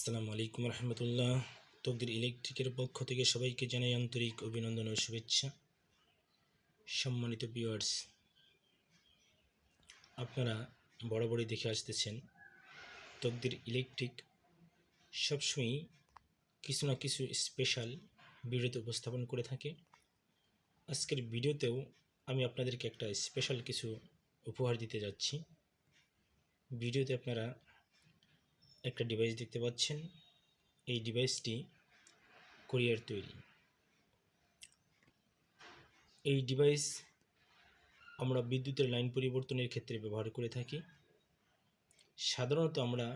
আসসালামু আলাইকুম রহমতুল্লাহ। তকদির ইলেকট্রিকের পক্ষ থেকে সবাইকে জানাই আন্তরিক অভিনন্দন ও শুভেচ্ছা। সম্মানিত ভিউয়ার্স আপনারা বরাবরই দেখে আসতেছেন তকদির ইলেকট্রিক সবসময়ই কিছু না কিছু স্পেশাল ভিডিওতে উপস্থাপন করে থাকে। আজকের ভিডিওতেও আমি আপনাদেরকে একটা স্পেশাল কিছু উপহার দিতে যাচ্ছি। ভিডিওতে আপনারা একটা ডিভাইস দেখতে পাচ্ছেন। এই ডিভাইসটি কোরিয়ার তৈরি। এই ডিভাইস আমরা বিদ্যুতের লাইন পরিবর্তনের ক্ষেত্রে ব্যবহার করে থাকি। সাধারণত আমরা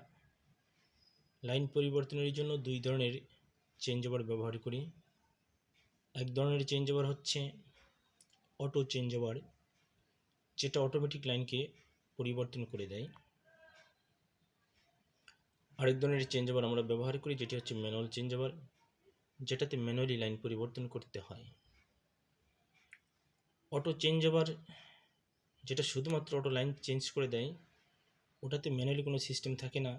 লাইন পরিবর্তনের জন্য দুই ধরনের চেঞ্জ ওভার ব্যবহার করি। এক ধরনের চেঞ্জ ওভার হচ্ছে অটো চেঞ্জ ওভার যেটা অটোমেটিক লাইনকে পরিবর্তন করে দেয়। আরেক ধরনের চেঞ্জ ওভার আমরা ব্যবহার করি, যেটি হচ্ছে ম্যানুয়াল চেঞ্জ ওভার যেটাতে ম্যানুয়ালি লাইন পরিবর্তন করতে হয়। অটো চেঞ্জ ওভার যেটা শুধুমাত্র অটো লাইন চেঞ্জ করে দেয়, ওটাতে ম্যানুয়ালি কোনো সিস্টেম থাকে না।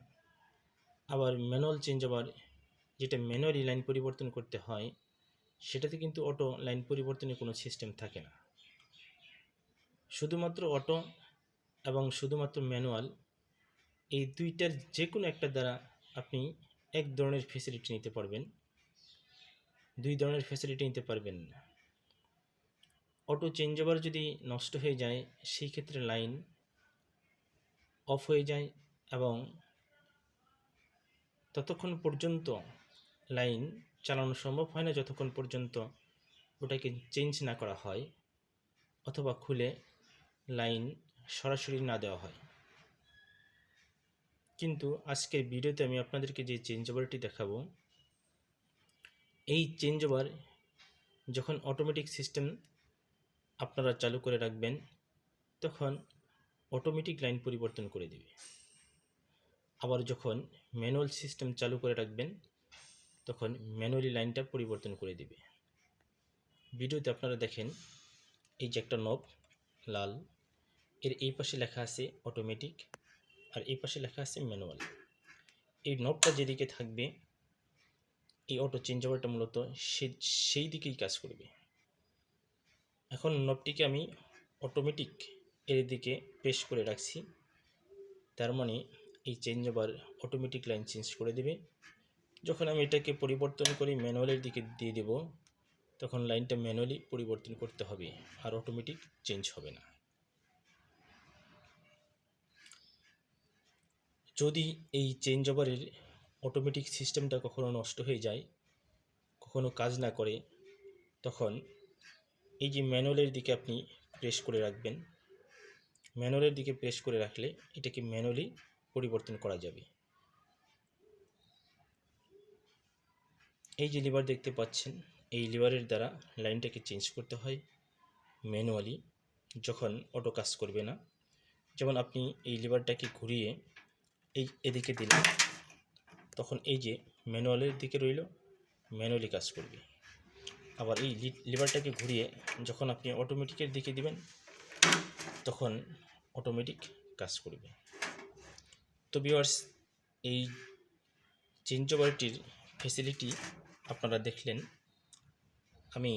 আবার ম্যানুয়াল চেঞ্জ ওভার যেটা ম্যানুয়ালি লাইন পরিবর্তন করতে হয়, সেটাতে কিন্তু অটো লাইন পরিবর্তনের কোনো সিস্টেম থাকে না। শুধুমাত্র অটো এবং শুধুমাত্র ম্যানুয়াল এই দুইটার যে কোনো একটা দ্বারা আপনি এক ধরনের ফেসিলিটি নিতে পারবেন। দুই ধরনের ফেসিলিটি নিতে পারবেন না। অটো চেঞ্জ ওভার যদি নষ্ট হয়ে যায়, সেই ক্ষেত্রে লাইন অফ হয়ে যায় এবং ততক্ষণ পর্যন্ত লাইন চালানো সম্ভব হয় না। যতক্ষণ পর্যন্ত ওটাকে চেঞ্জ না করা হয় অথবা খুলে লাইন সরাসরি না দেওয়া হয়। কিন্তু আজকের ভিডিওতে আমি আপনাদেরকে যে চেঞ্জ ওভারটি দেখাবো, এই চেঞ্জ ওভার যখন অটোমেটিক সিস্টেম আপনারা চালু করে রাখবেন, তখন অটোমেটিক লাইন পরিবর্তন করে দেবে। আবার যখন ম্যানুয়াল সিস্টেম চালু করে রাখবেন, তখন ম্যানুয়ালি লাইনটা পরিবর্তন করে দেবে। ভিডিওতে আপনারা দেখেন, এই যে একটা নব লাল, এর এই পাশে লেখা আছে অটোমেটিক আর এই পাশে লেখা আছে ম্যানুয়াল। এই নবটা যেদিকে থাকবে, এই অটো চেঞ্জ ওভারটা মূলত সে সেই দিকেই কাজ করবে। এখন নবটিকে আমি অটোমেটিক এর দিকে পেশ করে রাখছি। তার মানে এই change over automatic line change করে দেবে। যখন আমি এটাকে পরিবর্তন করি ম্যানুয়ালের দিকে দিয়ে দেব, তখন লাইনটা ম্যানুয়ালি পরিবর্তন করতে হবে আর অটোমেটিক চেঞ্জ হবে না। যদি এই চেঞ্জ ওভারের অটোমেটিক সিস্টেমটা কখনো নষ্ট হয়ে যায়, কখনো কাজ না করে, তখন এই যে ম্যানুয়ালের দিকে আপনি প্রেস করে রাখবেন। ম্যানুয়ালের দিকে প্রেস করে রাখলে এটাকে ম্যানুয়ালি পরিবর্তন করা যাবে। এই যে লিভার দেখতে পাচ্ছেন, এই লিভারের দ্বারা লাইনটাকে চেঞ্জ করতে হয় ম্যানুয়ালি যখন অটো কাজ করবে না। যেমন আপনি এই লিভারটাকে ঘুরিয়ে এই এদিকে দিলেন তখন এই যে ম্যানুয়ালের দিকে রইল ম্যানুয়ালি কাজ করবে। আবার এই লিভারটাকে ঘুরিয়ে যখন আপনি অটোমেটিকের দিকে দিবেন, তখন অটোমেটিক কাজ করবে। তো বিওয়ার্স এই চেঞ্জ ওভারটির ফেসিলিটি আপনারা দেখলেন। আমি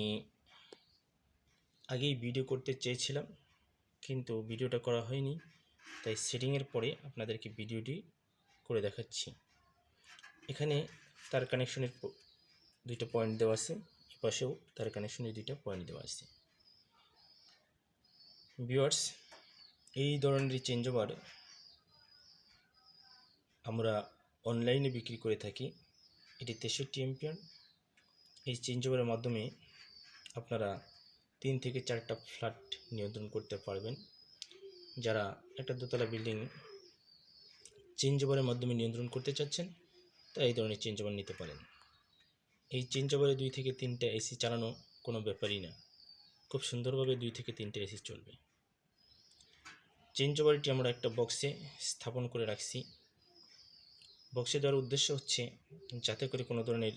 আগেই ভিডিও করতে চেয়েছিলাম, কিন্তু ভিডিওটা করা হয়নি। তাই সেটিংয়ের পরে আপনাদেরকে ভিডিওটি করে দেখাচ্ছি। এখানে তার কানেকশনের দুইটা পয়েন্ট দেওয়া আছে এপাশেও তার কানেকশনের দুইটা পয়েন্ট দেওয়া আছে। ভিউয়ার্স এই ধরনের চেঞ্জ ওভার আমরা অনলাইনে বিক্রি করে থাকি। এটি তেষট্টি এমপিয়ার এই চেঞ্জ ওভারের মাধ্যমে আপনারা তিন থেকে চারটা ফ্ল্যাট নিয়ন্ত্রণ করতে পারবেন। যারা একটা দোতলা বিল্ডিং চেঞ্জ ওভারের মাধ্যমে নিয়ন্ত্রণ করতে চাচ্ছেন তা এই ধরনের চেঞ্জ ওভার নিতে পারেন। এই চেঞ্জ ওভারে দুই থেকে তিনটা এসি চালানো কোনো ব্যাপারই না। খুব সুন্দরভাবে দুই থেকে তিনটে এসি চলবে। চেঞ্জ ওভারটি আমরা একটা বক্সে স্থাপন করে রাখছি। বক্সে দেওয়ার উদ্দেশ্য হচ্ছে যাতে করে কোনো ধরনের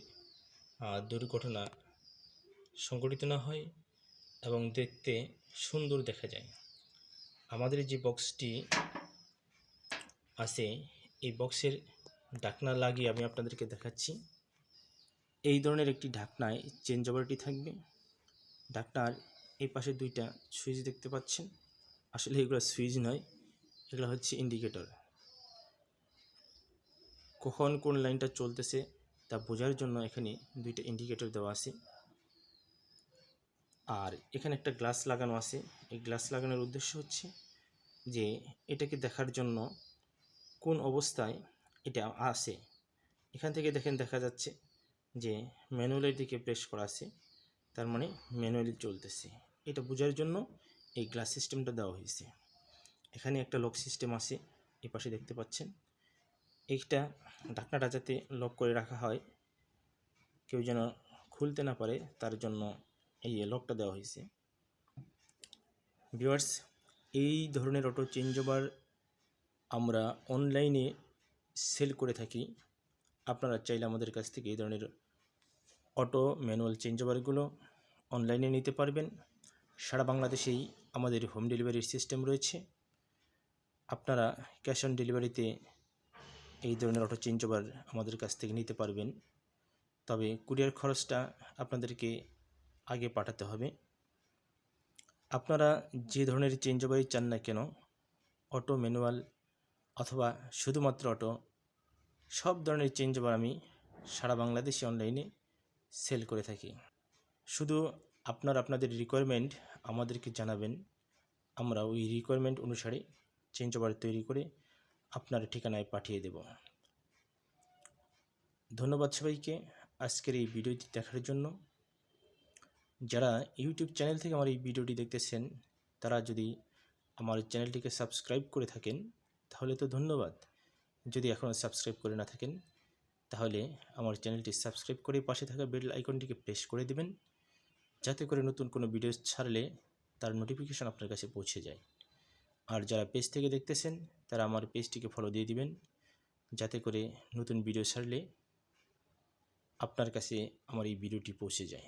দুর্ঘটনা সংঘটিত না হয় এবং দেখতে সুন্দর দেখা যায়। আমাদের যে বক্সটি আছে, এই বক্সের ঢাকনা লাগিয়ে আমি আপনাদেরকে দেখাচ্ছি। এই ধরনের একটি ঢাকনায় চেঞ্জ ওভারটি থাকবে। ঢাকনার এই পাশে দুইটা সুইচ দেখতে পাচ্ছেন। আসলে এগুলো সুইচ নয়, এগুলো হচ্ছে ইন্ডিকেটর কখন কোন লাইনটা চলতেছে তা বোঝার জন্য এখানে দুইটা ইন্ডিকেটর দেওয়া আছে। আর এখানে একটা গ্লাস লাগানো আছে। এই গ্লাস লাগানোর উদ্দেশ্য হচ্ছে যে, এটাকে দেখার জন্য কোন অবস্থায় এটা আছে। এখান থেকে দেখেন দেখা যাচ্ছে যে, ম্যানুয়ালের দিকে প্রেস করা আছে, তার মানে ম্যানুয়ালি চলতেছে। এটা বোঝার জন্য এই গ্লাস সিস্টেমটা দেওয়া হয়েছে। এখানে একটা লক সিস্টেম আছে এই পাশে দেখতে পাচ্ছেন। এইটা ঢাকনাটা যাতে লক করে রাখা হয়, কেউ যেন খুলতে না পারে, তার জন্য এই লকটা দেওয়া হয়েছে। ভিউয়ার্স এই ধরনের অটো চেঞ্জ ওভার আমরা অনলাইনে সেল করে থাকি। আপনারা চাইলে আমাদের কাছ থেকে এই ধরনের অটো ম্যানুয়াল চেঞ্জ ওভারগুলো অনলাইনে নিতে পারবেন। সারা বাংলাদেশেই আমাদের হোম ডেলিভারির সিস্টেম রয়েছে। আপনারা ক্যাশ অন ডেলিভারিতে এই ধরনের অটো চেঞ্জ ওভার আমাদের কাছ থেকে নিতে পারবেন। তবে কুরিয়ার খরচটা আপনাদেরকে আগে পাঠাতে হবে। আপনারা যে ধরনের চেঞ্জ ওভারই চান না কেন অটো ম্যানুয়াল অথবা শুধুমাত্র অটো সব ধরনের চেঞ্জ ওভার আমি সারা বাংলাদেশে অনলাইনে সেল করে থাকি। শুধু আপনার আপনাদের রিকোয়ারমেন্ট আমাদেরকে জানাবেন। আমরা ওই রিকোয়ারমেন্ট অনুসারে চেঞ্জ ওভার তৈরি করে আপনার ঠিকানায় পাঠিয়ে দেব। ধন্যবাদ সবাইকে। আজকের এই ভিডিওটি দেখার জন্য যারা ইউটিউব চ্যানেল থেকে আমার এই ভিডিওটি দেখতেছেন, তারা যদি আমার চ্যানেলটিকে সাবস্ক্রাইব করে থাকেন, তাহলে তো ধন্যবাদ। যদি এখনও সাবস্ক্রাইব করে না থাকেন, তাহলে আমার চ্যানেলটি সাবস্ক্রাইব করে পাশে থাকা বেল আইকনটিকে প্রেস করে দেবেন, যাতে করে নতুন কোনো ভিডিও ছাড়লে তার নোটিফিকেশন আপনার কাছে পৌঁছে যায়। আর যারা পেজ থেকে দেখতেছেন, তারা আমার পেজটিকে ফলো দিয়ে দিবেন, যাতে করে নতুন ভিডিও ছাড়লে আপনার কাছে আমার এই ভিডিওটি পৌঁছে যায়।